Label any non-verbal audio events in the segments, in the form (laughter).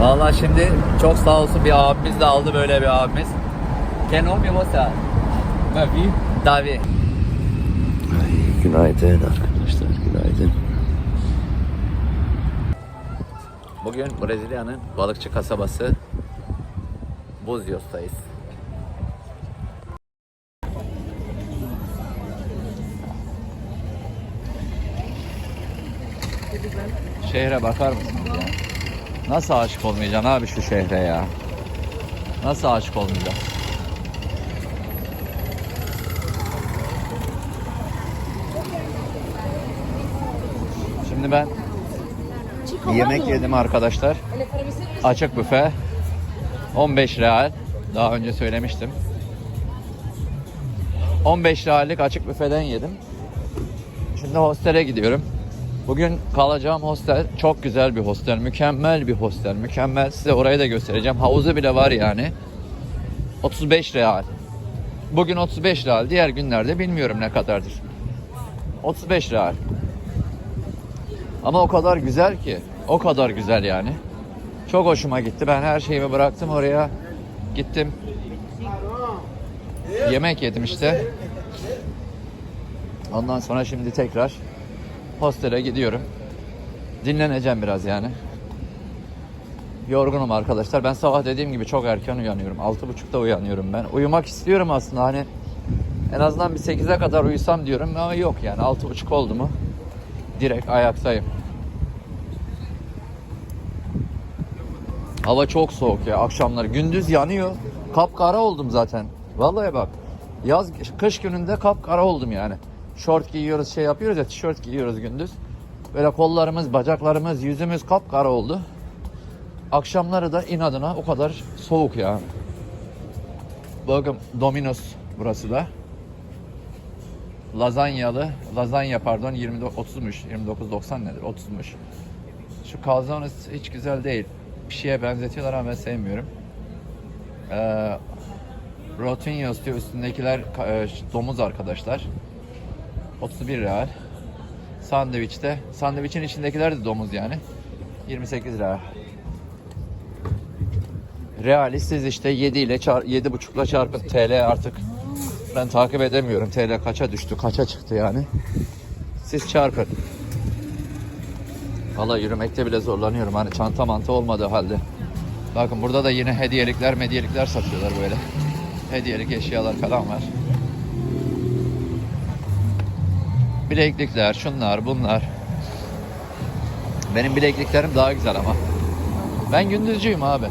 Vallahi şimdi çok sağ olsun bir abimiz de aldı böyle bir abimiz. Qué nome você? Davi. Davi. Günaydın arkadaşlar, günaydın. Bugün Brezilya'nın balıkçı kasabası Buzios'tayız. Şehre bakar mısınız ya? Nasıl aşık olmayacaksın abi şu şehre ya? Nasıl aşık olmayacaksın? Şimdi ben yemek yedim arkadaşlar. Açık büfe. 15 real. Daha önce söylemiştim. 15 reallik açık büfeden yedim. Şimdi hostele gidiyorum. Bugün kalacağım hostel çok güzel bir hostel. Mükemmel bir hostel. Mükemmel. Size orayı da göstereceğim. Havuzu bile var yani. 35 real. Bugün 35 real. Diğer günlerde bilmiyorum ne kadardır. 35 real. Ama o kadar güzel ki. O kadar güzel yani. Çok hoşuma gitti. Ben her şeyimi bıraktım oraya. Gittim. Yemek yedim işte. Ondan sonra şimdi tekrar hostele gidiyorum. Dinleneceğim biraz yani. Yorgunum arkadaşlar. Ben sabah dediğim gibi çok erken uyanıyorum. 6.30'da uyanıyorum ben. Uyumak istiyorum aslında hani en azından bir 8'e kadar uyusam diyorum ama yok yani 6.30 oldu mu direkt ayaktayım. Hava çok soğuk ya akşamları. Gündüz yanıyor. Kapkara oldum zaten. Vallahi bak. Yaz kış gününde kapkara oldum yani. Şort giyiyoruz, şey yapıyoruz ya, tişört giyiyoruz gündüz. Böyle kollarımız, bacaklarımız, yüzümüz kapkara oldu. Akşamları da inadına o kadar soğuk yani. Bakın Domino's burası da. Lazanyalı, lazanya pardon 20 30'muş. 29.90 nedir? 30'muş. Şu calzones hiç güzel değil. Bir şeye benzetiyorlar ama ben sevmiyorum. Ee, Rotinyos diyor üstündekiler e, domuz arkadaşlar. 31 real. Sandviçte, sandviçin içindekiler de domuz yani. 28 real. Reali siz işte 7 ile çar 7,5 ile çarpın TL artık ben takip edemiyorum. TL kaça düştü, kaça çıktı yani. Siz çarpın. Valla yürümekte bile zorlanıyorum. Hani çanta mantı olmadığı halde. Bakın burada da yine hediyelikler, medyelikler satıyorlar böyle. Hediyelik eşyalar falan var. Bileklikler, şunlar, bunlar. Benim bilekliklerim daha güzel ama. Ben gündüzcüyüm abi.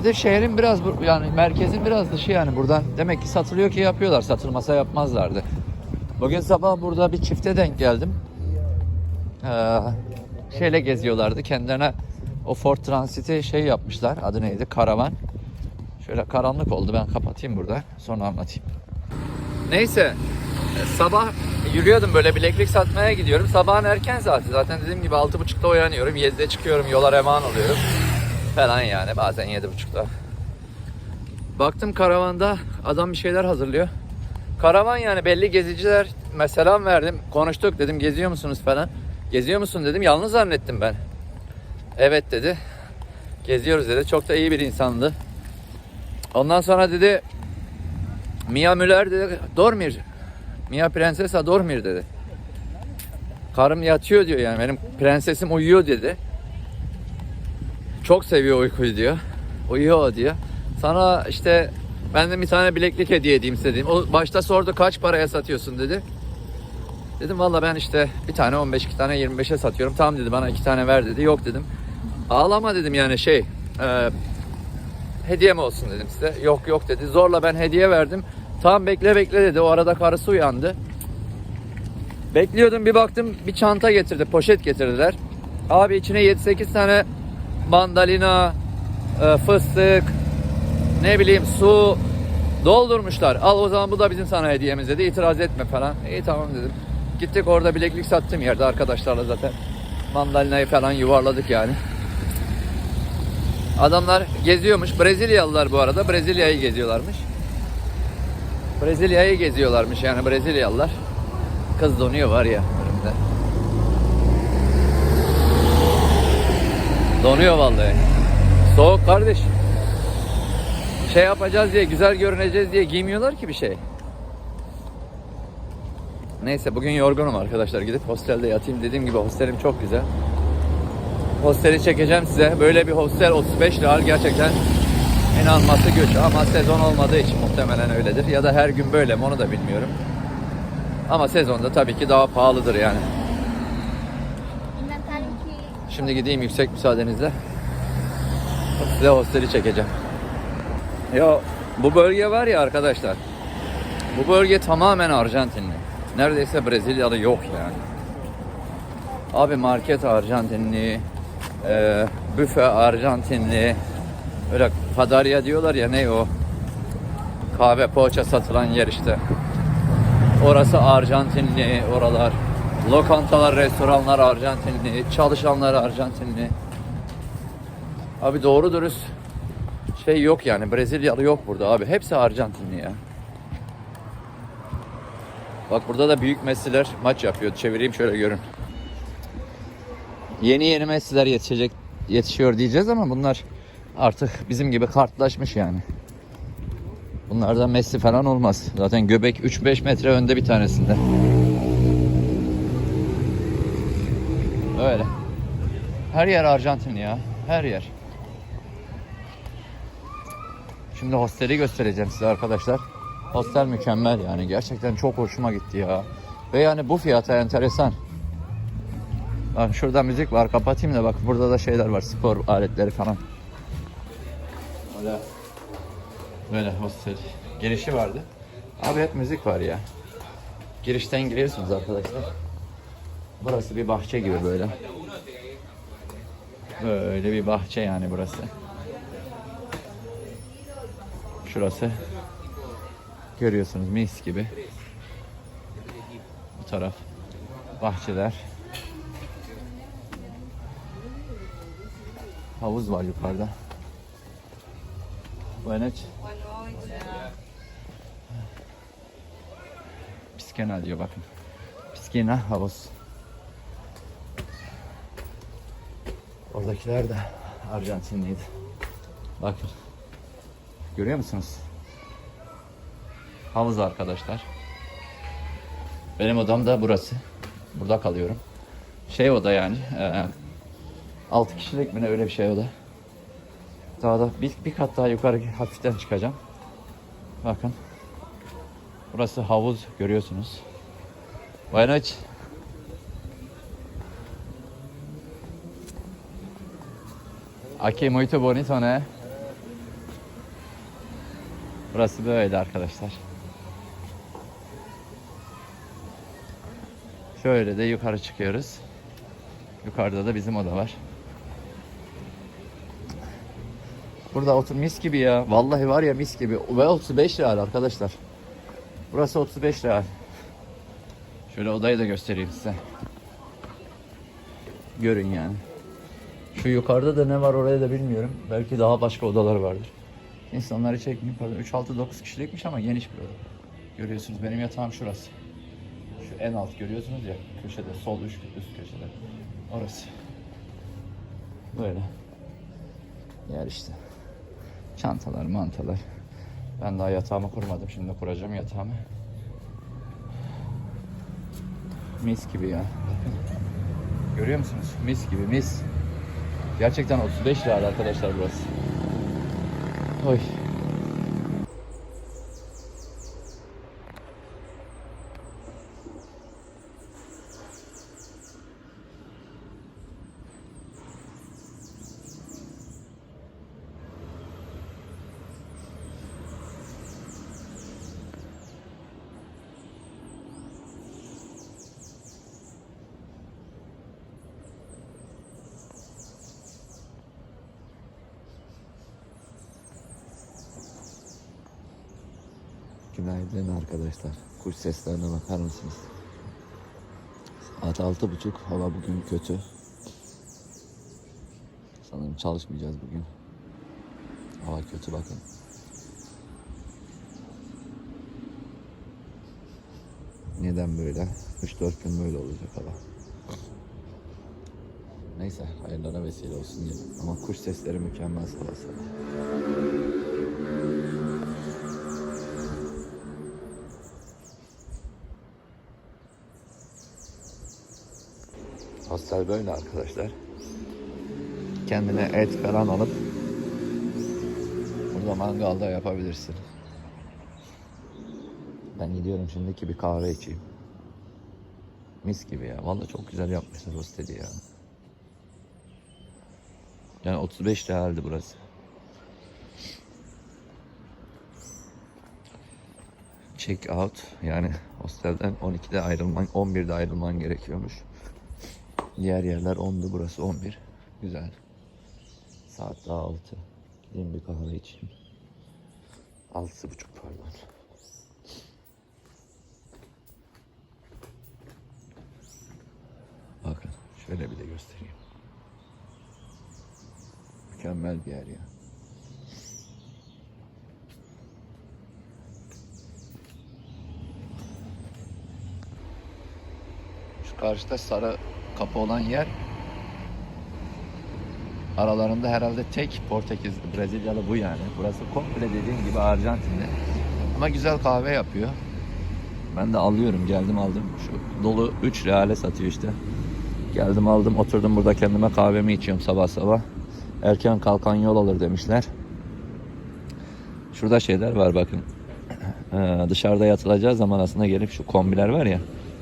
Bir de şehrin biraz yani merkezin biraz dışı yani buradan. Demek ki satılıyor ki yapıyorlar. Satılmasa yapmazlardı. Bugün sabah burada bir çifte denk geldim. Ee, şeyle geziyorlardı. Kendilerine o Ford Transit'i şey yapmışlar. Adı neydi? Karavan. Şöyle karanlık oldu. Ben kapatayım burada. Sonra anlatayım. Neyse. Sabah yürüyordum böyle bileklik satmaya gidiyorum. Sabahın erken saati. Zaten dediğim gibi 6.30'da uyanıyorum. 7'de çıkıyorum. Yola revan oluyorum. Falan yani. Bazen 7.30'da. Baktım karavanda adam bir şeyler hazırlıyor. Karavan yani belli geziciler selam verdim. Konuştuk dedim geziyor musunuz falan. Geziyor musun dedim. Yalnız zannettim ben. Evet dedi. Geziyoruz dedi. Çok da iyi bir insandı. Ondan sonra dedi Mia Müller dedi Dormir. Mia Prinsesa Dormir dedi. Karım yatıyor diyor yani benim prensesim uyuyor dedi. Çok seviyor uykuyu diyor. Uyuyor diyor. Sana işte ben de bir tane bileklik hediye edeyim istedim. O başta sordu kaç paraya satıyorsun dedi. Dedim valla ben işte bir tane 15 iki tane 25'e satıyorum. Tamam dedi bana iki tane ver dedi. Yok dedim. Ağlama dedim yani şey e, hediye mi olsun dedim size. Yok yok dedi. Zorla ben hediye verdim. Tamam bekle bekle dedi. O arada karısı uyandı. Bekliyordum bir baktım bir çanta getirdi. Poşet getirdiler. Abi içine 7-8 tane mandalina, e, fıstık, ne bileyim su doldurmuşlar. Al o zaman bu da bizim sana hediyemiz dedi. İtiraz etme falan. İyi tamam dedim. Gittik orada bileklik sattığım yerde arkadaşlarla zaten. Mandalinayı falan yuvarladık yani. Adamlar geziyormuş. Brezilyalılar bu arada. Brezilya'yı geziyorlarmış. Brezilya'yı geziyorlarmış yani Brezilyalılar. Kız donuyor var ya önümde. Donuyor vallahi. Soğuk kardeş. Şey yapacağız diye, güzel görüneceğiz diye giymiyorlar ki bir şey. Neyse bugün yorgunum arkadaşlar. Gidip hostelde yatayım. Dediğim gibi hostelim çok güzel. Hosteli çekeceğim size. Böyle bir hostel 35 lira gerçekten inanması güç. Ama sezon olmadığı için muhtemelen öyledir. Ya da her gün böyle mi onu da bilmiyorum. Ama sezonda tabii ki daha pahalıdır yani. Şimdi gideyim yüksek müsaadenizle. Size hosteli çekeceğim. Ya bu bölge var ya arkadaşlar. Bu bölge tamamen Arjantinli. Neredeyse Brezilyalı yok yani. Abi market Arjantinli, e, büfe Arjantinli, öyle padaria diyorlar ya ne o? Kahve poğaça satılan yer işte. Orası Arjantinli oralar. Lokantalar, restoranlar Arjantinli, çalışanlar Arjantinli. Abi doğru dürüst şey yok yani Brezilyalı yok burada abi. Hepsi Arjantinli ya. Bak burada da büyük Messi'ler maç yapıyor. Çevireyim şöyle görün. Yeni yeni Messi'ler yetişecek yetişiyor diyeceğiz ama bunlar artık bizim gibi kartlaşmış yani. Bunlardan Messi falan olmaz. Zaten göbek 3-5 metre önde bir tanesinde. Öyle. Her yer Arjantin ya. Her yer. Şimdi hosteli göstereceğim size arkadaşlar. Hostel mükemmel yani. Gerçekten çok hoşuma gitti ya. Ve yani bu fiyata enteresan. Bak şurada müzik var. Kapatayım da bak burada da şeyler var. Spor aletleri falan. Öyle. Böyle hostel. Girişi vardı. Abi hep müzik var ya. Girişten giriyorsunuz arkadaşlar. Burası bir bahçe gibi böyle. Böyle bir bahçe yani burası. Şurası. Görüyorsunuz mis gibi. Bu taraf. Bahçeler. Havuz var yukarıda. Buenas noches. Piscina diyor bakın. Piscina havuz. Oradakiler de Arjantinliydi. Bakın. Görüyor musunuz? Havuz arkadaşlar. Benim odam da burası. Burada kalıyorum. Şey oda yani. E, 6 kişilik mi ne öyle bir şey oda. Daha da bir, bir kat daha yukarı hafiften çıkacağım. Bakın. Burası havuz görüyorsunuz. Noches. Aquí muito bonito ne? Burası böyle arkadaşlar. Şöyle de yukarı çıkıyoruz. Yukarıda da bizim oda var. Burada otur mis gibi ya. Vallahi var ya mis gibi. Ve 35 lira arkadaşlar. Burası 35 lira. Şöyle odayı da göstereyim size. Görün yani. Şu yukarıda da ne var oraya da bilmiyorum. Belki daha başka odalar vardır. İnsanları çekmeyeyim pardon. 3-6-9 kişilikmiş ama geniş bir oda. Görüyorsunuz benim yatağım şurası. Şu en alt görüyorsunuz ya köşede sol üst, üst köşede. Orası. Böyle. Yer işte. Çantalar, mantalar. Ben daha yatağımı kurmadım. Şimdi kuracağım yatağımı. Mis gibi ya. Görüyor musunuz? Mis gibi mis. Gerçekten 35 lira arkadaşlar burası. Oy. Günaydın arkadaşlar. Kuş seslerine bakar mısınız? Saat altı buçuk. Hava bugün kötü. Sanırım çalışmayacağız bugün. Hava kötü bakın. Neden böyle? 3-4 gün böyle olacak hava. Neyse hayırlara vesile olsun diye. Ama kuş sesleri mükemmel sabah sabah. Hostel böyle arkadaşlar. Kendine et falan alıp burada mangalda yapabilirsin. Ben gidiyorum şimdiki bir kahve içeyim. Mis gibi ya. Vallahi çok güzel yapmışlar hosteli ya. Yani 35 realdi burası. Check out yani hostelden 12'de ayrılman 11'de ayrılman gerekiyormuş. Diğer yerler 10'du burası 11. Güzel. Saat daha 6. Gideyim bir kahve içeyim. 6.30 pardon. Bakın şöyle bir de göstereyim. Mükemmel bir yer ya. Şu karşıda sarı kapı olan yer aralarında herhalde tek Portekiz, Brezilyalı bu yani. Burası komple dediğim gibi Arjantin'de. Ama güzel kahve yapıyor. Ben de alıyorum. Geldim aldım. Şu dolu 3 reale satıyor işte. Geldim aldım oturdum burada kendime kahvemi içiyorum sabah sabah. Erken kalkan yol alır demişler. Şurada şeyler var bakın. (clears throat) Ee, dışarıda yatılacağı zaman aslında gelip şu kombiler var ya.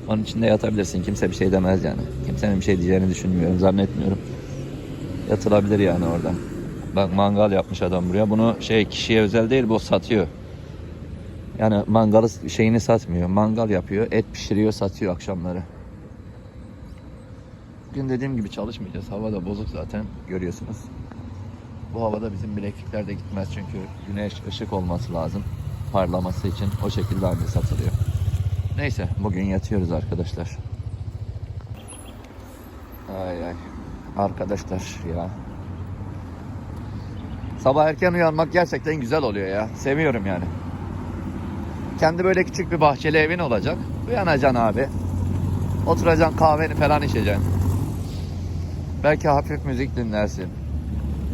Onun içinde yatabilirsin. Kimse bir şey demez yani. Kimsenin bir şey diyeceğini düşünmüyorum. Zannetmiyorum. Yatılabilir yani orada. Bak mangal yapmış adam buraya. Bunu şey kişiye özel değil bu satıyor. Yani mangalı şeyini satmıyor. Mangal yapıyor. Et pişiriyor satıyor akşamları. Bugün dediğim gibi çalışmayacağız. Hava da bozuk zaten görüyorsunuz. Bu havada bizim bileklikler de gitmez çünkü güneş ışık olması lazım. Parlaması için o şekilde halde satılıyor. Neyse bugün yatıyoruz arkadaşlar. Ay ay. Arkadaşlar ya. Sabah erken uyanmak gerçekten güzel oluyor ya. Seviyorum yani. Kendi böyle küçük bir bahçeli evin olacak. Uyanacaksın abi. Oturacaksın kahveni falan içeceksin. Belki hafif müzik dinlersin.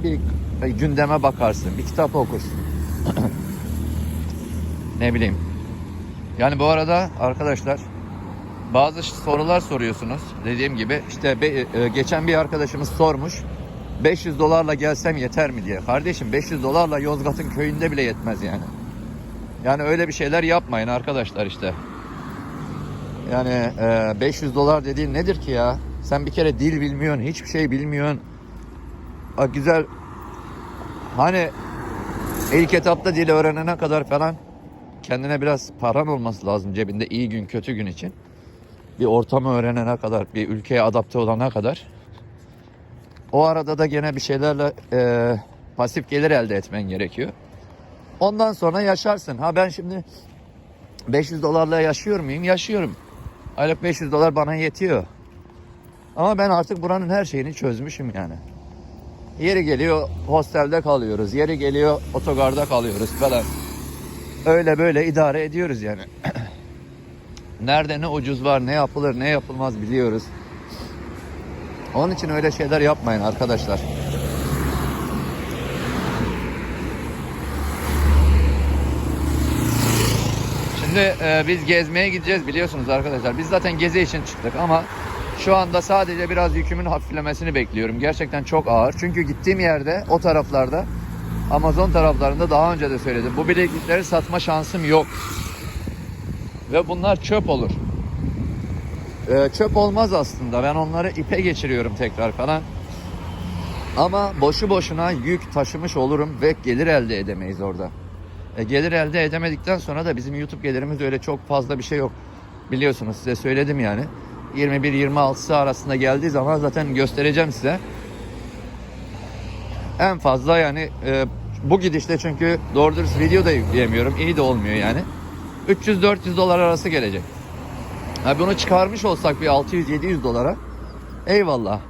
Bir gündeme bakarsın. Bir kitap okursun. (clears throat) ne bileyim. Yani bu arada arkadaşlar bazı sorular soruyorsunuz. Dediğim gibi işte be- e, geçen bir arkadaşımız sormuş. 500 dolarla gelsem yeter mi diye. Kardeşim 500 dolarla Yozgat'ın köyünde bile yetmez yani. Yani öyle bir şeyler yapmayın arkadaşlar işte. Yani e, 500 dolar dediğin nedir ki ya? Sen bir kere dil bilmiyorsun, hiçbir şey bilmiyorsun. Bak güzel hani ilk etapta dil öğrenene kadar falan kendine biraz paran olması lazım cebinde iyi gün kötü gün için. Bir ortamı öğrenene kadar, bir ülkeye adapte olana kadar. O arada da gene bir şeylerle e, pasif gelir elde etmen gerekiyor. Ondan sonra yaşarsın. Ha ben şimdi 500 dolarla yaşıyor muyum? Yaşıyorum. Aylık 500 dolar bana yetiyor. Ama ben artık buranın her şeyini çözmüşüm yani. Yeri geliyor hostelde kalıyoruz. Yeri geliyor otogarda kalıyoruz falan. Öyle böyle idare ediyoruz yani. (clears throat) Nerede ne ucuz var, ne yapılır, ne yapılmaz biliyoruz. Onun için öyle şeyler yapmayın arkadaşlar. Şimdi e, biz gezmeye gideceğiz biliyorsunuz arkadaşlar. Biz zaten gezi için çıktık ama şu anda sadece biraz yükümün hafiflemesini bekliyorum. Gerçekten çok ağır. Çünkü gittiğim yerde o taraflarda Amazon taraflarında daha önce de söyledim. Bu bileklikleri satma şansım yok. Ve bunlar çöp olur. E, çöp olmaz aslında. Ben onları ipe geçiriyorum tekrar falan. Ama boşu boşuna yük taşımış olurum ve gelir elde edemeyiz orada. E, gelir elde edemedikten sonra da bizim YouTube gelirimiz öyle çok fazla bir şey yok. Biliyorsunuz size söyledim yani. 21-26'sı arasında geldiği zaman zaten göstereceğim size. En fazla yani e, bu gidişte çünkü doğru dürüst video da yükleyemiyorum. İyi de olmuyor yani. 300-400 dolar arası gelecek. Ha, bunu çıkarmış olsak bir 600-700 dolara eyvallah.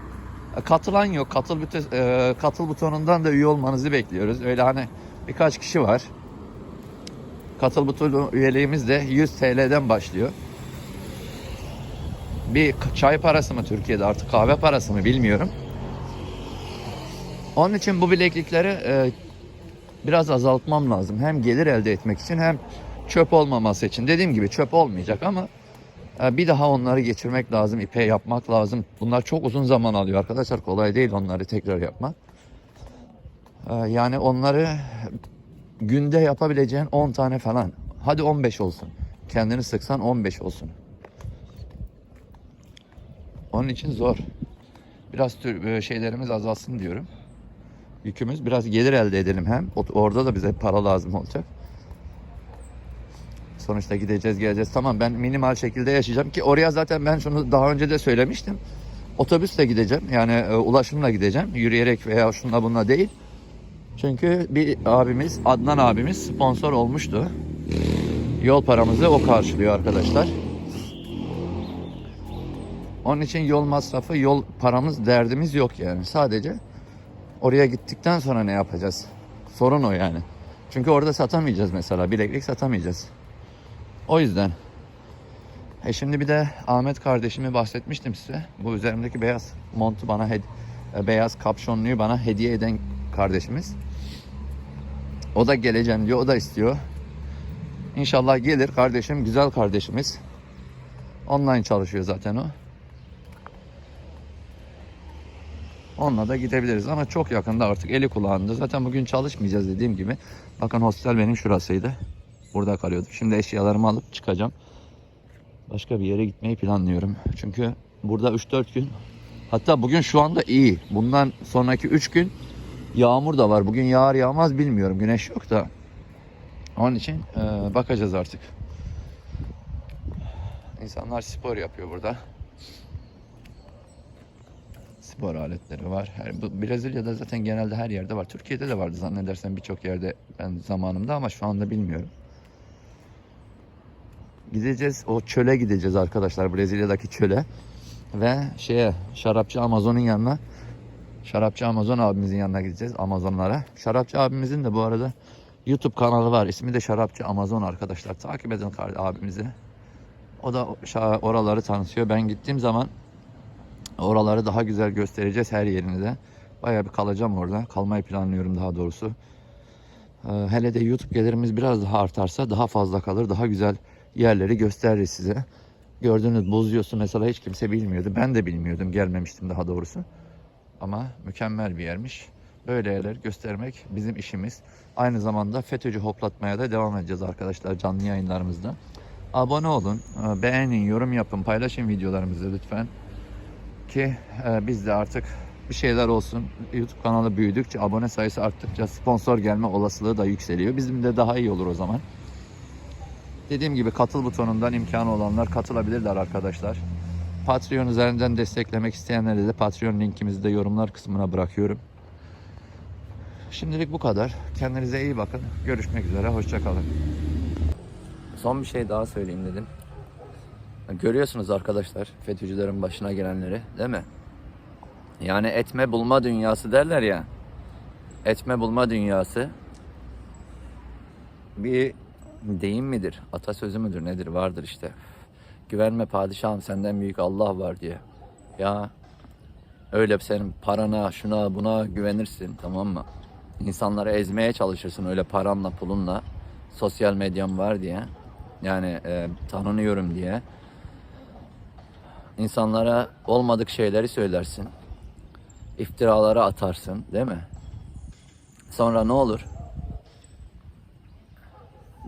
E, Katılan yok. Katıl, e, katıl butonundan da üye olmanızı bekliyoruz. Öyle hani birkaç kişi var. Katıl butonu üyeliğimiz de 100 TL'den başlıyor. Bir çay parası mı Türkiye'de artık kahve parası mı bilmiyorum. Onun için bu bileklikleri e, biraz azaltmam lazım. Hem gelir elde etmek için hem çöp olmaması için. Dediğim gibi çöp olmayacak ama e, bir daha onları geçirmek lazım. ipe yapmak lazım. Bunlar çok uzun zaman alıyor arkadaşlar. Kolay değil onları tekrar yapmak. E, yani onları günde yapabileceğin 10 tane falan. Hadi 15 olsun. Kendini sıksan 15 olsun. Onun için zor. Biraz tür, e, şeylerimiz azalsın diyorum. Yükümüz biraz gelir elde edelim hem. Orada da bize para lazım olacak. Sonuçta gideceğiz geleceğiz. Tamam ben minimal şekilde yaşayacağım ki oraya zaten ben şunu daha önce de söylemiştim. Otobüsle gideceğim. Yani e, ulaşımla gideceğim. Yürüyerek veya şunla bununla değil. Çünkü bir abimiz Adnan abimiz sponsor olmuştu. Yol paramızı o karşılıyor arkadaşlar. Onun için yol masrafı, yol paramız, derdimiz yok yani. Sadece oraya gittikten sonra ne yapacağız? Sorun o yani. Çünkü orada satamayacağız mesela. Bileklik satamayacağız. O yüzden. E şimdi bir de Ahmet kardeşimi bahsetmiştim size. Bu üzerimdeki beyaz montu bana e, beyaz kapşonluyu bana hediye eden kardeşimiz. O da geleceğim diyor. O da istiyor. İnşallah gelir kardeşim. Güzel kardeşimiz. Online çalışıyor zaten o. Onunla da gidebiliriz ama çok yakında artık eli kulağında. Zaten bugün çalışmayacağız dediğim gibi. Bakın hostel benim şurasıydı. Burada kalıyordum. Şimdi eşyalarımı alıp çıkacağım. Başka bir yere gitmeyi planlıyorum. Çünkü burada 3-4 gün hatta bugün şu anda iyi. Bundan sonraki 3 gün yağmur da var. Bugün yağar yağmaz bilmiyorum. Güneş yok da. Onun için e, bakacağız artık. İnsanlar spor yapıyor burada spor aletleri var. Her, bu Brezilya'da zaten genelde her yerde var. Türkiye'de de vardı zannedersem birçok yerde ben zamanımda ama şu anda bilmiyorum. Gideceğiz o çöle gideceğiz arkadaşlar Brezilya'daki çöle ve şeye şarapçı Amazon'un yanına şarapçı Amazon abimizin yanına gideceğiz Amazonlara. Şarapçı abimizin de bu arada YouTube kanalı var. İsmi de Şarapçı Amazon arkadaşlar. Takip edin abimizi. O da oraları tanıtıyor. Ben gittiğim zaman Oraları daha güzel göstereceğiz her yerini de. Bayağı bir kalacağım orada. Kalmayı planlıyorum daha doğrusu. Ee, hele de YouTube gelirimiz biraz daha artarsa daha fazla kalır. Daha güzel yerleri gösteririz size. Gördüğünüz bozuyorsun mesela hiç kimse bilmiyordu. Ben de bilmiyordum. Gelmemiştim daha doğrusu. Ama mükemmel bir yermiş. Böyle yerler göstermek bizim işimiz. Aynı zamanda FETÖ'cü hoplatmaya da devam edeceğiz arkadaşlar canlı yayınlarımızda. Abone olun, e, beğenin, yorum yapın, paylaşın videolarımızı lütfen ki e, biz de artık bir şeyler olsun. YouTube kanalı büyüdükçe, abone sayısı arttıkça sponsor gelme olasılığı da yükseliyor. Bizim de daha iyi olur o zaman. Dediğim gibi katıl butonundan imkanı olanlar katılabilirler arkadaşlar. Patreon üzerinden desteklemek isteyenlere de Patreon linkimizi de yorumlar kısmına bırakıyorum. Şimdilik bu kadar. Kendinize iyi bakın. Görüşmek üzere. Hoşçakalın. Son bir şey daha söyleyeyim dedim. Görüyorsunuz arkadaşlar FETÖ'cülerin başına gelenleri değil mi? Yani etme bulma dünyası derler ya. Etme bulma dünyası bir deyim midir? Atasözü müdür? Nedir? Vardır işte. Güvenme padişahım senden büyük Allah var diye. Ya öyle senin parana, şuna, buna güvenirsin tamam mı? İnsanları ezmeye çalışırsın öyle paranla, pulunla. Sosyal medyam var diye. Yani e, tanınıyorum diye insanlara olmadık şeyleri söylersin. İftiraları atarsın, değil mi? Sonra ne olur?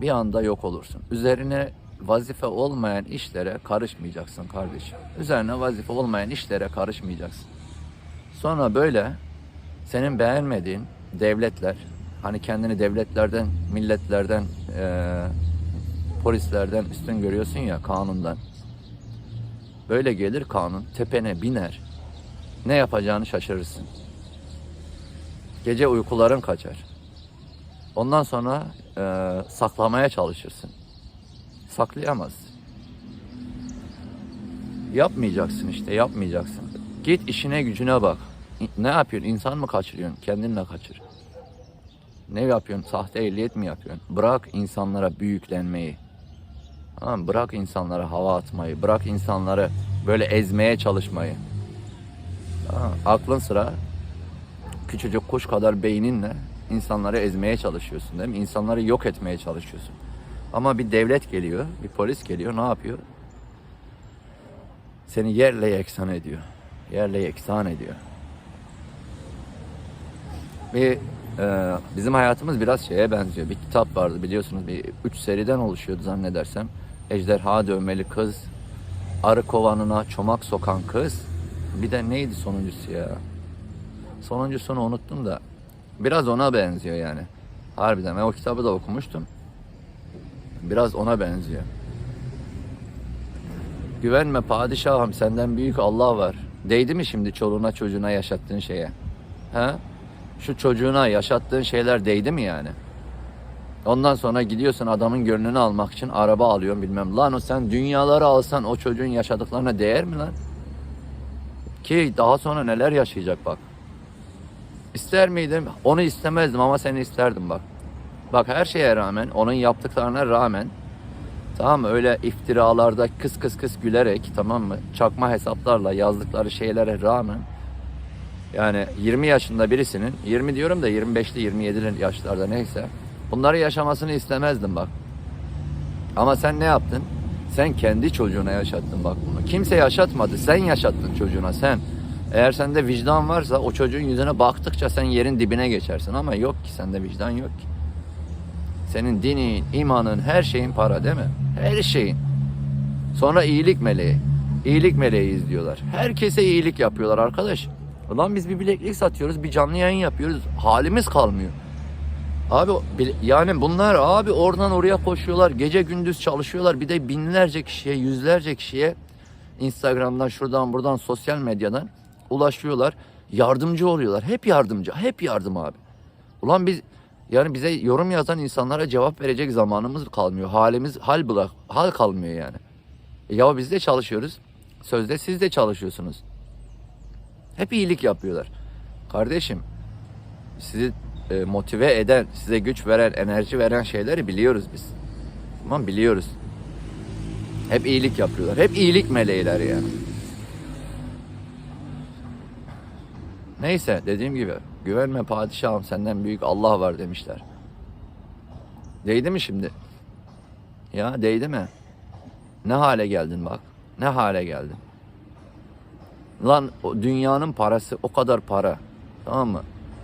Bir anda yok olursun. Üzerine vazife olmayan işlere karışmayacaksın kardeşim. Üzerine vazife olmayan işlere karışmayacaksın. Sonra böyle senin beğenmediğin devletler, hani kendini devletlerden, milletlerden, eee, polislerden üstün görüyorsun ya kanundan. Böyle gelir kanun tepene biner. Ne yapacağını şaşırırsın. Gece uykuların kaçar. Ondan sonra e, saklamaya çalışırsın. Saklayamazsın. Yapmayacaksın işte yapmayacaksın. Git işine gücüne bak. Ne yapıyorsun? İnsan mı kaçırıyorsun? Kendinle kaçır. Ne yapıyorsun? Sahte ehliyet mi yapıyorsun? Bırak insanlara büyüklenmeyi. Tamam? Bırak insanlara hava atmayı. Bırak insanları böyle ezmeye çalışmayı. Tamam? Aklın sıra küçücük kuş kadar beyninle insanları ezmeye çalışıyorsun değil mi? İnsanları yok etmeye çalışıyorsun. Ama bir devlet geliyor, bir polis geliyor ne yapıyor? Seni yerle yeksan ediyor. Yerle yeksan ediyor. Bir e, bizim hayatımız biraz şeye benziyor. Bir kitap vardı biliyorsunuz. Bir üç seriden oluşuyordu zannedersem. Ejderha dövmeli kız, arı kovanına çomak sokan kız. Bir de neydi sonuncusu ya? Sonuncusunu unuttum da. Biraz ona benziyor yani. Harbiden ben o kitabı da okumuştum. Biraz ona benziyor. Güvenme padişahım senden büyük Allah var. Değdi mi şimdi çoluğuna çocuğuna yaşattığın şeye? He? Şu çocuğuna yaşattığın şeyler değdi mi yani? Ondan sonra gidiyorsun adamın gönlünü almak için araba alıyorsun bilmem. Lan o sen dünyaları alsan o çocuğun yaşadıklarına değer mi lan? Ki daha sonra neler yaşayacak bak. İster miydim? Onu istemezdim ama seni isterdim bak. Bak her şeye rağmen, onun yaptıklarına rağmen tamam mı? Öyle iftiralarda kıs kıs kıs gülerek tamam mı? Çakma hesaplarla yazdıkları şeylere rağmen yani 20 yaşında birisinin 20 diyorum da 25'li 27'li yaşlarda neyse bunları yaşamasını istemezdim bak. Ama sen ne yaptın? Sen kendi çocuğuna yaşattın bak bunu. Kimse yaşatmadı. Sen yaşattın çocuğuna sen. Eğer sende vicdan varsa o çocuğun yüzüne baktıkça sen yerin dibine geçersin ama yok ki sende vicdan yok ki. Senin dinin, imanın, her şeyin para değil mi? Her şeyin. Sonra iyilik meleği. İyilik meleğiyiz diyorlar. Herkese iyilik yapıyorlar arkadaş. Ulan biz bir bileklik satıyoruz, bir canlı yayın yapıyoruz. Halimiz kalmıyor. Abi yani bunlar abi oradan oraya koşuyorlar. Gece gündüz çalışıyorlar. Bir de binlerce kişiye, yüzlerce kişiye Instagram'dan, şuradan, buradan, sosyal medyadan ulaşıyorlar. Yardımcı oluyorlar. Hep yardımcı. Hep yardım abi. Ulan biz yani bize yorum yazan insanlara cevap verecek zamanımız kalmıyor. Halimiz hal bırak, hal kalmıyor yani. E ya biz de çalışıyoruz. Sözde siz de çalışıyorsunuz. Hep iyilik yapıyorlar. Kardeşim sizi e, motive eden, size güç veren, enerji veren şeyleri biliyoruz biz. Tamam biliyoruz. Hep iyilik yapıyorlar. Hep iyilik meleğiler yani. Neyse dediğim gibi güvenme padişahım senden büyük Allah var demişler. Değdi mi şimdi? Ya değdi mi? Ne hale geldin bak. Ne hale geldin. Lan dünyanın parası o kadar para. Tamam mı?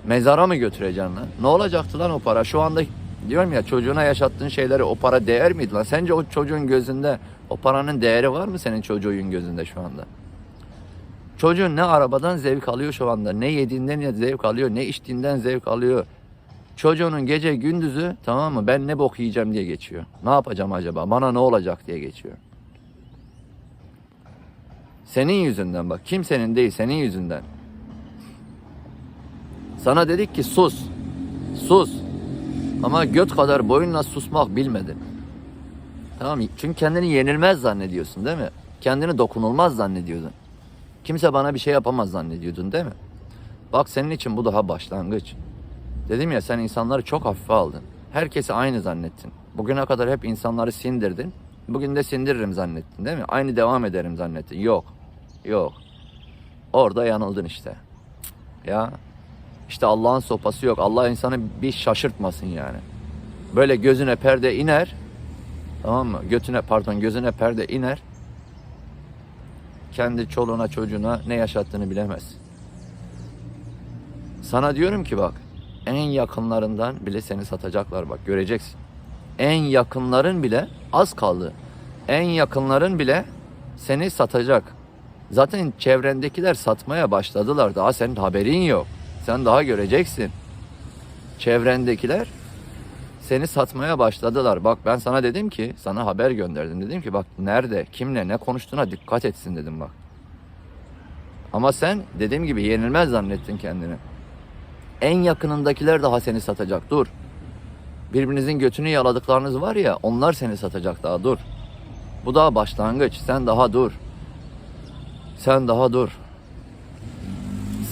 Mezara mı götüreceksin lan? Ne olacaktı lan o para? Şu anda diyorum ya çocuğuna yaşattığın şeyleri o para değer miydi lan? Sence o çocuğun gözünde o paranın değeri var mı senin çocuğun gözünde şu anda? Çocuğun ne arabadan zevk alıyor şu anda, ne yediğinden ya zevk alıyor, ne içtiğinden zevk alıyor. Çocuğunun gece gündüzü tamam mı ben ne bok yiyeceğim diye geçiyor. Ne yapacağım acaba, bana ne olacak diye geçiyor. Senin yüzünden bak, kimsenin değil senin yüzünden. Sana dedik ki sus, sus. Ama göt kadar boyunla susmak bilmedin. Tamam mı? Çünkü kendini yenilmez zannediyorsun değil mi? Kendini dokunulmaz zannediyordun. Kimse bana bir şey yapamaz zannediyordun değil mi? Bak senin için bu daha başlangıç. Dedim ya sen insanları çok hafife aldın. Herkesi aynı zannettin. Bugüne kadar hep insanları sindirdin. Bugün de sindiririm zannettin değil mi? Aynı devam ederim zannettin. Yok. Yok. Orada yanıldın işte. Ya. İşte Allah'ın sopası yok. Allah insanı bir şaşırtmasın yani. Böyle gözüne perde iner. Tamam mı? Götüne pardon gözüne perde iner kendi çoluğuna çocuğuna ne yaşattığını bilemez. Sana diyorum ki bak en yakınlarından bile seni satacaklar bak göreceksin. En yakınların bile az kaldı. En yakınların bile seni satacak. Zaten çevrendekiler satmaya başladılar. Daha senin haberin yok. Sen daha göreceksin. Çevrendekiler seni satmaya başladılar. Bak ben sana dedim ki sana haber gönderdim. Dedim ki bak nerede, kimle, ne konuştuğuna dikkat etsin dedim bak. Ama sen dediğim gibi yenilmez zannettin kendini. En yakınındakiler daha seni satacak. Dur. Birbirinizin götünü yaladıklarınız var ya onlar seni satacak daha dur. Bu daha başlangıç. Sen daha dur. Sen daha dur.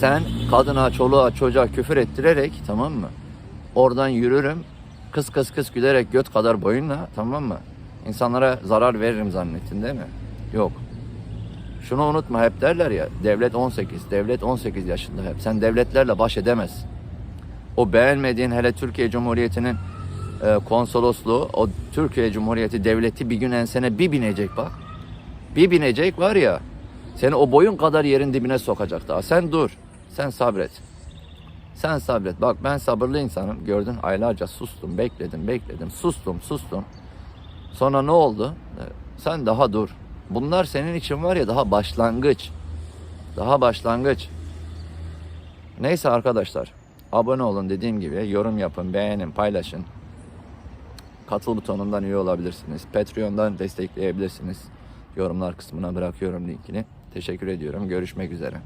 Sen kadına, çoluğa, çocuğa küfür ettirerek tamam mı? Oradan yürürüm. Kıs kıs kıs gülerek göt kadar boyunla tamam mı? İnsanlara zarar veririm zannettin değil mi? Yok. Şunu unutma hep derler ya devlet 18, devlet 18 yaşında hep. Sen devletlerle baş edemezsin. O beğenmediğin hele Türkiye Cumhuriyeti'nin e, konsolosluğu, o Türkiye Cumhuriyeti devleti bir gün ensene bir binecek bak. Bir binecek var ya seni o boyun kadar yerin dibine sokacak daha. Sen dur. Sen sabret. Sen sabret. Bak ben sabırlı insanım. Gördün aylarca sustum, bekledim, bekledim. Sustum, sustum. Sonra ne oldu? Ee, Sen daha dur. Bunlar senin için var ya daha başlangıç. Daha başlangıç. Neyse arkadaşlar. Abone olun dediğim gibi. Yorum yapın, beğenin, paylaşın. Katıl butonundan üye olabilirsiniz. Patreon'dan destekleyebilirsiniz. Yorumlar kısmına bırakıyorum linkini. Teşekkür ediyorum. Görüşmek üzere.